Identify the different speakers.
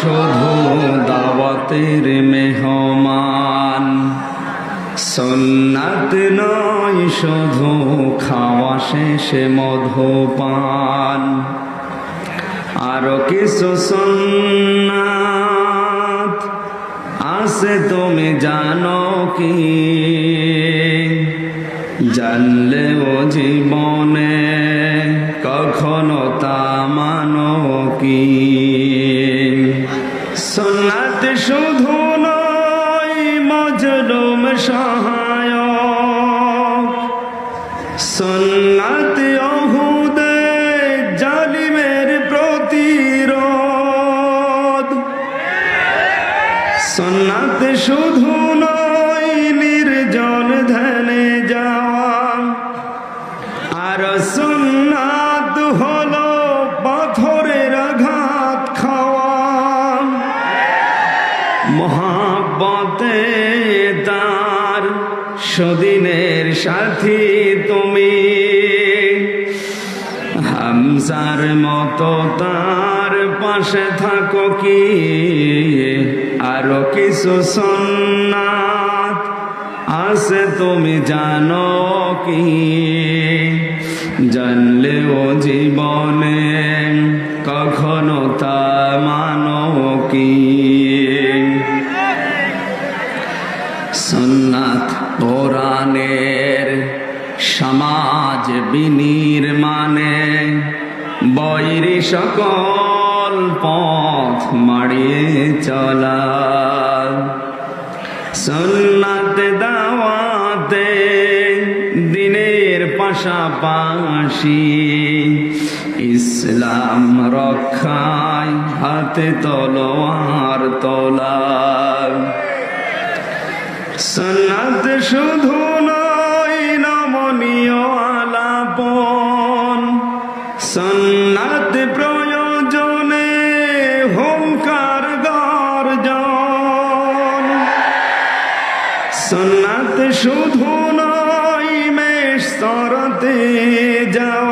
Speaker 1: শুধু দাওয়াতের মেহমান। সন্নাত নয়, শুধু খাওয়া শেষে মধুপান। আরও কিছু সন্ন্যাত আছে, তুমি জানো কি? জানলেও জীবনে কখনো তা মানো কি? সন্ন্যাত শুধু নয় মজলুম সহায় সন্ন্যাত অহুদে জালিমের প্রতিরোধ। সন্ন্যাত শুধু নয় মহাব্বতে তার সদিনের সাথী তুমি। হামসার মতো তার পাশে থাকো কি? আরও কিছু সন্ন্যাত আছে তুমি জানো কি? জানলেও জীবনে কখনো তা মানো কি? সন্ন্যাত কোরআনের সমাজ বিনির্মাণে বৈরি সকল পথ মাড়িয়ে চলা। সন্ন্যাত দাওয়াতে দিনের পাশাপাশি ইসলাম রক্ষায় হাতে তলোয়ার তোলা। সন্ন্যাত শুধু নয়, নমনীয় আলাপন। সন্ন্যাত প্রয়োজনে হোমকার গর্জন। সন্ন্যাত শুধু নয়, মেষ তরতে যাওয়া